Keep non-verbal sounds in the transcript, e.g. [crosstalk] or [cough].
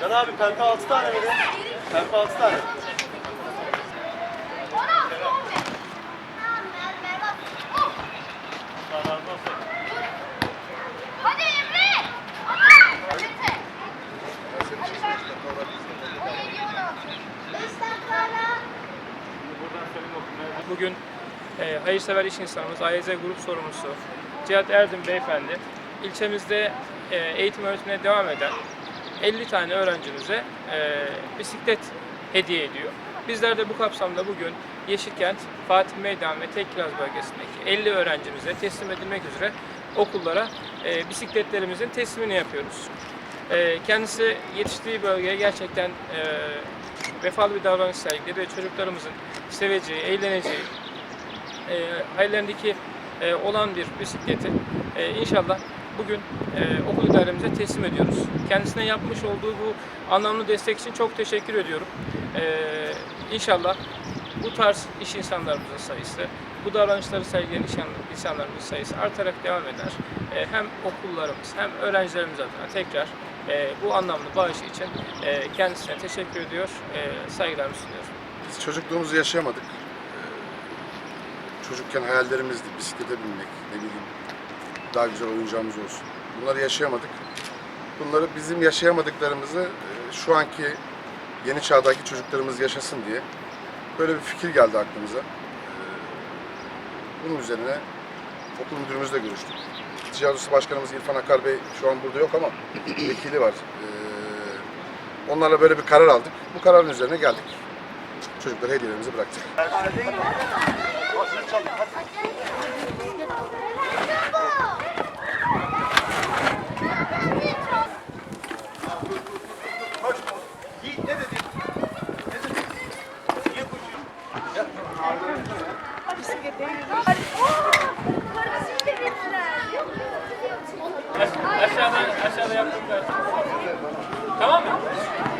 Can abi pembe 6 tane mi? Pembe 6 tane. Bugün e, hayırsever iş insanımız, AYZ Grup Sorumlusu Cihat Erdim Beyefendi ilçemizde e, eğitim öğretimine devam eden 50 tane öğrencimize e, bisiklet hediye ediyor. Bizler de bu kapsamda bugün Yeşilkent, Fatih Meydan ve Tekkiraz bölgesindeki 50 öğrencimize teslim edilmek üzere okullara e, bisikletlerimizin teslimini yapıyoruz. E, kendisi yetiştiği bölgeye gerçekten e, vefalı bir davranış sergiledi ve çocuklarımızın seveceği, eğleneceği, e, hayallerindeki e, olan bir bisikleti e, inşallah bugün e, okul idaremize teslim ediyoruz. Kendisine yapmış olduğu bu anlamlı destek için çok teşekkür ediyorum. E, inşallah bu tarz iş insanlarımızın sayısı, bu davranışları sergileyen iş insanlarımızın sayısı artarak devam eder. E, hem okullarımız hem öğrencilerimiz adına tekrar e, bu anlamlı bağışı için e, kendisine teşekkür ediyor, e, saygılarımı sunuyorum. Biz çocukluğumuzu yaşayamadık. Çocukken hayallerimizdi bisiklete binmek, ne bileyim daha güzel oyuncağımız olsun. Bunları yaşayamadık. Bunları bizim yaşayamadıklarımızı e, şu anki yeni çağdaki çocuklarımız yaşasın diye böyle bir fikir geldi aklımıza. Ee, Bunun üzerine okul müdürümüzle görüştük. Ticaret Odası Başkanımız İrfan Akar Bey şu an burada yok ama [clears throat] vekili var. Ee, Onlarla böyle bir karar aldık. Bu kararın üzerine geldik. Çocuklara hediyelerimizi bıraktık. Aşağıda, aşağıda yaptım. Tamam mı?